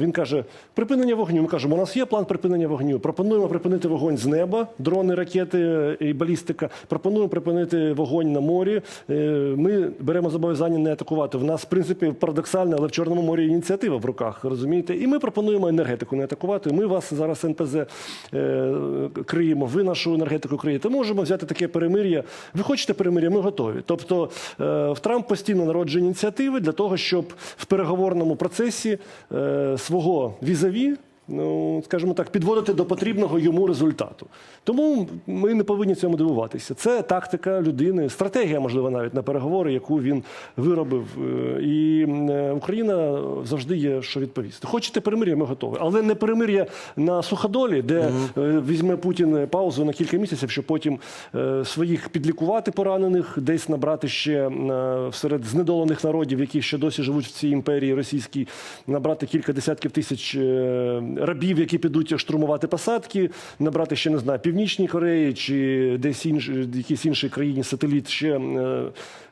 він каже: припинення вогню. Ми кажемо, у нас є план припинення вогню. Пропонуємо припинити вогонь з неба, дрони, ракети і балістика. Пропонуємо припинити вогонь на морі. Е, Ми беремо зобов'язання не атакувати. В нас, в принципі, парадоксально, але в Чорному морі ініціатива в руках, розумієте? І ми пропонуємо енергетику не атакувати. Ми вас зараз НПЗ е, криємо, ви нашу енергетику криєте. Можемо взяти таке перемир'я. Ви хочете перемир'я? Ми готові. Тобто е, в Трамп постійно народжує ініціативи для того, щоб в переговорному процесі свого візаві. Ну, скажімо так, підводити до потрібного йому результату. Тому ми не повинні цьому дивуватися. Це тактика людини, стратегія, можливо, навіть на переговори, яку він виробив. Е, І е, Україна завжди є що відповісти. Хочете перемир'я, ми готові. Але не перемир'я на суходолі, де е, візьме Путін паузу на кілька місяців, щоб потім своїх підлікувати поранених, десь набрати ще серед знедолених народів, які ще досі живуть в цій імперії російській, набрати кілька десятків тисяч рабів, які підуть штурмувати посадки, набрати ще не знаю, Північній Кореї чи десь інш, якійсь іншій країні сателіт ще е,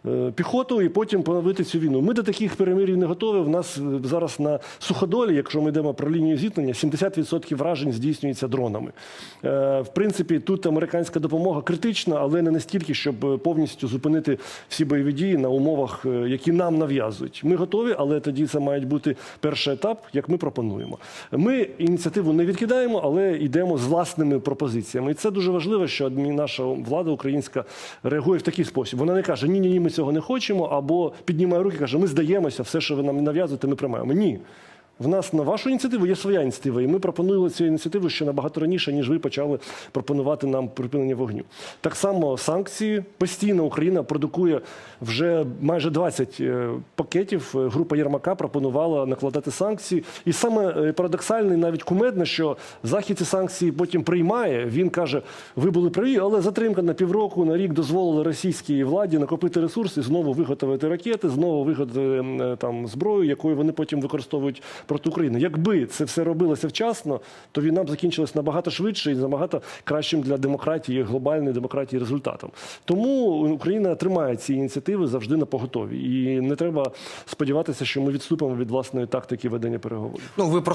е, піхоту, і потім поновити цю війну. Ми до таких перемирів не готові. В нас е, зараз на суходолі, якщо ми йдемо про лінію зіткнення, 70% вражень здійснюється дронами. Е, В принципі, тут американська допомога критична, але не настільки, щоб е, повністю зупинити всі бойові дії на умовах, е, які нам нав'язують. Ми готові, але тоді це має бути перший етап, як ми пропонуємо. Ми ініціативу не відкидаємо, але йдемо з власними пропозиціями. І це дуже важливо, що наша влада українська реагує в такий спосіб. Вона не каже ні, ні, ні, ми цього не хочемо, або піднімає руки, каже, ми здаємося, все, що ви нам нав'язуєте, ми приймаємо. Ні. В нас на вашу ініціативу є своя ініціатива, і ми пропонуємо цю ініціативу ще набагато раніше, ніж ви почали пропонувати нам припинення вогню. Так само санкції постійно Україна продукує вже майже 20 е, пакетів. Е, Група Єрмака пропонувала накладати санкції. І саме е, парадоксальне, навіть кумедне, що Захід ці санкції потім приймає. Він каже: ви були праві, але затримка на півроку, на рік дозволила російській владі накопити ресурси, знову виготовити ракети, знову виготовити там зброю, якою вони потім використовують проти України. Якби це все робилося вчасно, то війна б закінчилась набагато швидше і набагато кращим для демократії, глобальної демократії результатом. Тому Україна тримає ці ініціативи завжди на поготові. І не треба сподіватися, що ми відступимо від власної тактики ведення переговорів. Ну ви про